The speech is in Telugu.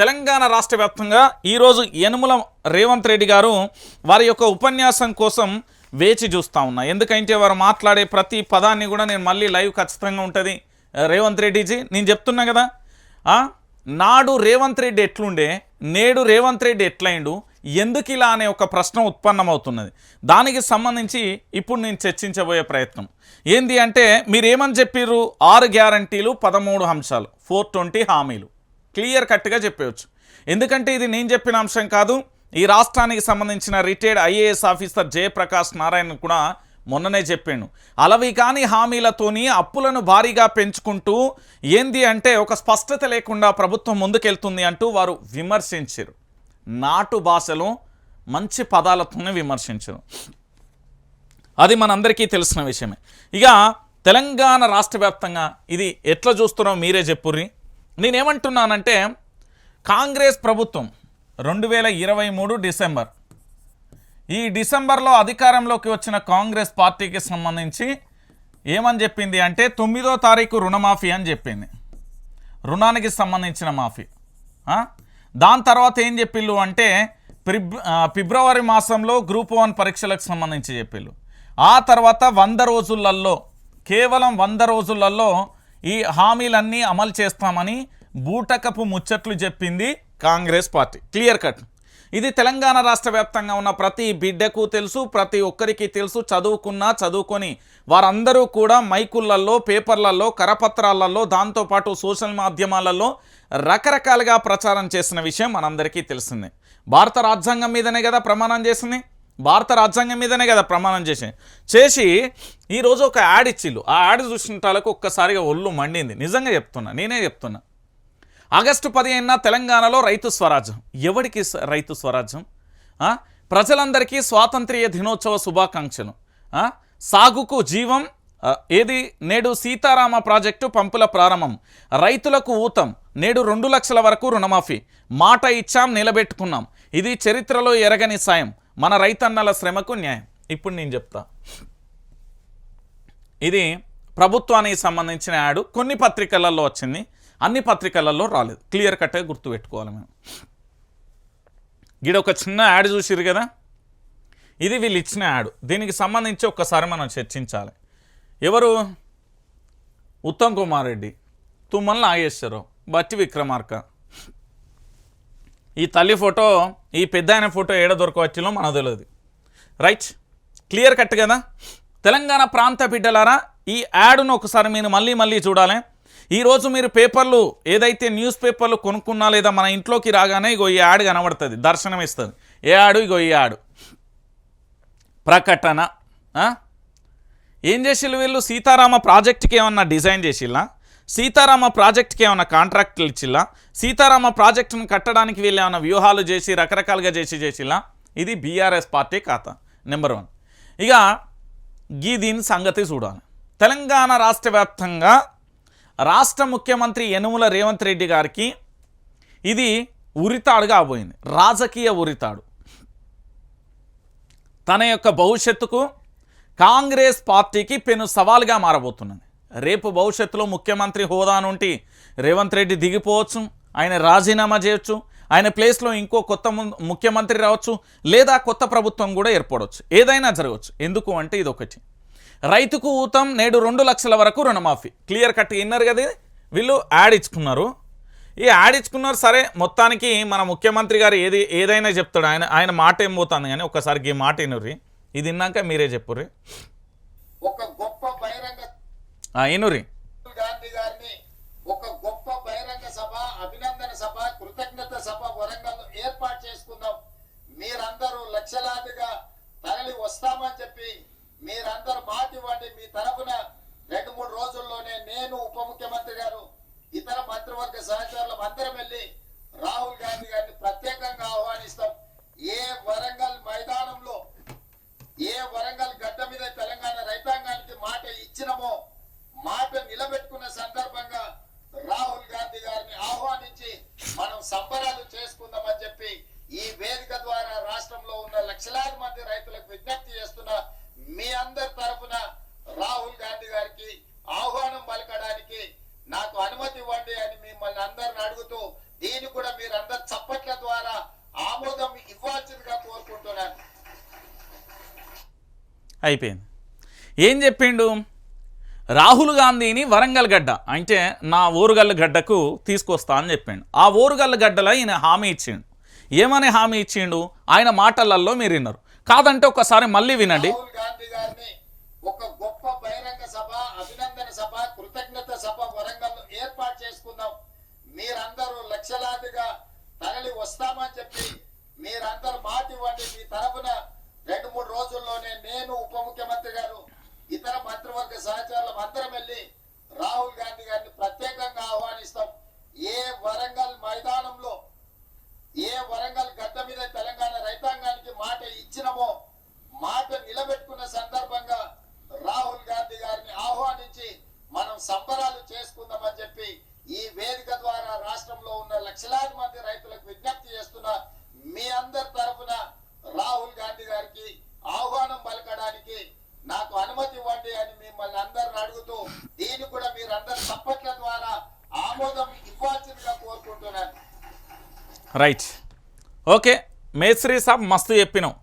తెలంగాణ రాష్ట్ర వ్యాప్తంగా ఈరోజు యనుమల రేవంత్ రెడ్డి గారు వారి యొక్క ఉపన్యాసం కోసం వేచి చూస్తూ ఉన్నా. ఎందుకంటే వారు మాట్లాడే ప్రతి పదాన్ని కూడా నేను మళ్ళీ లైవ్ ఖచ్చితంగా ఉంటుంది. రేవంత్ రెడ్డిజీ నేను చెప్తున్నా కదా? నాడు రేవంత్ రెడ్డి ఎట్లుండే? నేడు రేవంత్ రెడ్డి ఎట్లయిండు? ఎందుకు ఇలా అనే ఒక ప్రశ్న ఉత్పన్నమవుతున్నది. దానికి సంబంధించి ఇప్పుడు నేను చర్చించబోయే ప్రయత్నం. ఏంది అంటే మీరు ఏమని చెప్పిర్రు? ఆరు గ్యారంటీలు పదమూడు అంశాలు ఫోర్ ట్వంటీ హామీలు. క్లియర్ కట్గా చెప్పవచ్చు ఎందుకంటే ఇది నేను చెప్పిన అంశం కాదు. ఈ రాష్ట్రానికి సంబంధించిన retired IAS officer Jayaprakash Narayana కూడా మొన్ననే చెప్పాను. అలవి కాని హామీలతోని అప్పులను భారీగా పెంచుకుంటూ ఏంది అంటే ఒక స్పష్టత లేకుండా ప్రభుత్వం ముందుకెళ్తుంది అంటూ వారు విమర్శించారు. నాటు భాషలో మంచి పదాలతోనే విమర్శించారు. అది మనందరికీ తెలిసిన విషయమే. ఇక తెలంగాణ రాష్ట్ర ఇది ఎట్లా చూస్తున్నారో మీరే చెప్పుర్రి. నేనేమంటున్నానంటే కాంగ్రెస్ ప్రభుత్వం రెండు వేల ఇరవై మూడు డిసెంబర్ ఈ డిసెంబర్లో అధికారంలోకి వచ్చిన కాంగ్రెస్ పార్టీకి సంబంధించి ఏమని చెప్పింది అంటే తొమ్మిదో తారీఖు రుణమాఫీ అని చెప్పింది. రుణానికి సంబంధించిన మాఫీ. దాని తర్వాత ఏం చెప్పిళ్ళు అంటే ఫిబ్రవరి మాసంలో గ్రూప్ వన్ పరీక్షలకు సంబంధించి చెప్పిళ్ళు. ఆ తర్వాత వంద రోజులలో కేవలం వంద రోజులలో ఈ హామీలన్నీ అమలు చేస్తామని బూటకపు ముచ్చట్లు చెప్పింది కాంగ్రెస్ పార్టీ. క్లియర్ కట్ ఇది తెలంగాణ రాష్ట్ర వ్యాప్తంగా ఉన్న ప్రతి బిడ్డకు తెలుసు ప్రతి ఒక్కరికి తెలుసు చదువుకున్నా చదువుకొని వారందరూ కూడా మైకుళ్ళల్లో పేపర్లలో కరపత్రాలలో దాంతోపాటు సోషల్ మాధ్యమాలలో రకరకాలుగా ప్రచారం చేసిన విషయం మనందరికీ తెలిసిందే. భారత రాజ్యాంగం మీదనే కదా ప్రమాణం చేసింది? భారత రాజ్యాంగం మీదనే కదా ప్రమాణం చేసి. చేసి ఈరోజు ఒక యాడ్ ఇచ్చిళ్ళు. ఆ యాడ్ చూసినటాలకు ఒక్కసారిగా ఒళ్ళు మండింది. నిజంగా చెప్తున్నా నేనే చెప్తున్నా. ఆగస్టు పదిహేనున తెలంగాణలో రైతు స్వరాజ్యం. ఎవరికి రైతు స్వరాజ్యం? ప్రజలందరికీ స్వాతంత్ర్య దినోత్సవ శుభాకాంక్షలు. సాగుకు జీవం ఏది? నేడు సీతారామ ప్రాజెక్టు పంపుల ప్రారంభం. రైతులకు ఊతం. నేడు రెండు లక్షల వరకు రుణమాఫీ. మాట ఇచ్చాం నిలబెట్టుకున్నాం. ఇది చరిత్రలో ఎరగని సాయం. మన రైతన్నల శ్రమకు న్యాయం. ఇప్పుడు నేను చెప్తా. ఇది ప్రభుత్వానికి సంబంధించిన యాడ్. కొన్ని పత్రికలలో వచ్చింది. అన్ని పత్రికలలో రాలేదు. క్లియర్ కట్గా గుర్తుపెట్టుకోవాలి మేము గిడ ఒక చిన్న యాడ్ చూసిరు కదా? ఇది వీళ్ళు ఇచ్చిన యాడ్. దీనికి సంబంధించి ఒక్కసారి మనం చర్చించాలి. ఎవరు? ఉత్తమ్ కుమార్ రెడ్డి తుమ్మల నాగేశ్వరరావు బట్టి విక్రమార్క. ఈ తల్లి ఫోటో ఈ పెద్ద ఆయన ఫోటో ఏడ దొరకవచ్చులో మనకు తెలియదు. రైట్ క్లియర్ కట్ కదా? తెలంగాణ ప్రాంత బిడ్డలారా ఈ యాడ్ను ఒకసారి మీరు మళ్ళీ మళ్ళీ చూడాలి. ఈరోజు మీరు పేపర్లు ఏదైతే న్యూస్ పేపర్లు కొనుక్కున్నా లేదా మన ఇంట్లోకి రాగానే ఇగో ఈ యాడ్ కనబడుతుంది దర్శనం ఇస్తుంది ఏ యాడు? ఇగో ఈ యాడు. ప్రకటన. ఏం చేసిల్లు వీళ్ళు? సీతారామ ప్రాజెక్ట్కి ఏమన్నా డిజైన్ చేసిల్లా సీతారామ ప్రాజెక్ట్కి ఏమైనా కాంట్రాక్టులు ఇచ్చిల్లా? సీతారామ ప్రాజెక్టును కట్టడానికి వీళ్ళు ఏమైనా వ్యూహాలు చేసి రకరకాలుగా చేసి చేసిల్లా? ఇది బీఆర్ఎస్ పార్టీ ఖాతా నెంబర్ వన్. ఇక గీ దీని సంగతి చూడాలి. తెలంగాణ రాష్ట్ర వ్యాప్తంగా రాష్ట్ర ముఖ్యమంత్రి యనుమల రేవంత్ రెడ్డి గారికి ఇది ఉరితాడుగా పోయింది. రాజకీయ ఉరితాడు. తన యొక్క భవిష్యత్తుకు కాంగ్రెస్ పార్టీకి పెను సవాల్గా మారబోతున్నది. రేపు భవిష్యత్తులో ముఖ్యమంత్రి హోదా నుండి రేవంత్ రెడ్డి దిగిపోవచ్చు ఆయన రాజీనామా చేయొచ్చు ఆయన ప్లేస్లో ఇంకో కొత్త ముఖ్యమంత్రి రావచ్చు లేదా కొత్త ప్రభుత్వం కూడా ఏర్పడవచ్చు ఏదైనా జరగవచ్చు ఎందుకు అంటే ఇది ఒకటి రైతుకు ఊతం నేడు రెండు లక్షల వరకు రుణమాఫీ. క్లియర్ కట్ విన్నారు కదా వీళ్ళు యాడ్ ఇచ్చుకున్నారు. ఈ యాడ్ ఇచ్చుకున్నారు సరే మొత్తానికి మన ముఖ్యమంత్రి గారు ఏది ఏదైనా చెప్తాడు. ఆయన ఆయన మాట ఏం పోతుంది కానీ ఒకసారికి ఈ మాట వినుర్రి. ఇది విన్నాక మీరే చెప్పుర్రి. ఆ, గాంధీ గారిని ఒక గొప్ప బహిరంగ సభ అభినందన సభ కృతజ్ఞత సభ వరంగల్ ఏర్పాటు చేసుకుందాం. మీరందరూ లక్షలాదిగా తరలి వస్తామని చెప్పి మీరందరూ మాట ఇవ్వండి. మీ తరఫున రెండు మూడు రోజుల్లోనే నేను ఉప ముఖ్యమంత్రి గారు ఇతర మంత్రివర్గ సహచరులం అందరం వెళ్ళి రాహుల్ గాంధీ గారిని ప్రత్యేకంగా ఆహ్వానిస్తాం. ఏ వరంగల్ మైదానంలో ఏ వరంగల్ గడ్డ మీద తెలంగాణ రైతాంగానికి మాట ఇచ్చినమో ఛాంపియన్ నిలబెట్టుకున్న సందర్భంగా రాహుల్ గాంధీ గారిని ఆహ్వానించి మనం సంబరాలు చేసుకుందామని చెప్పి ఈ వేదిక ద్వారా రాష్ట్రంలో ఉన్న లక్షలాది మంది రైతులకు విజ్ఞప్తి చేస్తున్న మీ అందరి తరఫున రాహుల్ గాంధీ గారికి ఆహ్వానం పలకడానికి నాకు అనుమతి ఇవ్వండి అని మిమ్మల్ని అందరిని అడుగుతూ దీన్ని కూడా మీరందరు చప్పట్ల ద్వారా ఆమోదం ఇవ్వాల్సిందిగా కోరుకుంటున్నాను. అయిపోయింది. ఏం చెప్పిండు? రాహుల్ గాంధీని వరంగల్ గడ్డ అంటే నా ఓరుగల్ల గడ్డకు తీసుకొస్తా అని చెప్పాడు. ఆ ఓరుగల్ల గడ్డలో ఈయన హామీ ఇచ్చిండు. ఏమని హామీ ఇచ్చిండు? ఆయన మాటలలో మీరు విన్నారు. కాదంటే ఒకసారి మళ్ళీ వినండి. ఒక గొప్ప బహిరంగ సభ అభినందన సభ కృతజ్ఞత సభ వరంగల్ ఏర్పాటు చేసుకుందాం. మీరందరూ లక్షలాదిగా తరలి వస్తామని చెప్పి మీరందరూ మాట ఇవ్వండి మీ తరపున రెండు మూడు రోజుల్లోనే నేను ఉప ముఖ్యమంత్రి గారు ఇతర మంత్రివర్గ సహచరులం అందరం వెళ్ళి రాహుల్ గాంధీ గారిని ప్రత్యేకంగా ఆహ్వానిస్తాం. ఏ వరంగల్ మైదానంలో ఏ వరంగల్ గడ్డ మీద తెలంగాణ రైతాంగానికి మాట ఇచ్చినమో మాట నిలబెట్టుకున్న సందర్భంగా రాహుల్ గాంధీ గారిని ఆహ్వానించి మనం సంబరాలు చేసుకుని చెప్పి ఈ వేదిక ద్వారా రాష్ట్రంలో ఉన్న లక్షలాది మంది రైతులకు విజ్ఞప్తి చేస్తున్నా మీ అందరి తరఫున రాహుల్ గాంధీ గారికి ఆహ్వానం పలకడానికి నాకు అనుమతి ఇవ్వండి అని మిమ్మల్ని అందరిని అడుగుతూ దీన్ని కూడా మీరందరు చప్పట్ల ద్వారా ఆమోదం ఇవ్వాల్సిందిగా కోరుకుంటున్నాను రైట్ ఓకే మేస్త్రి సాబ్ మస్తు చెప్పినావు.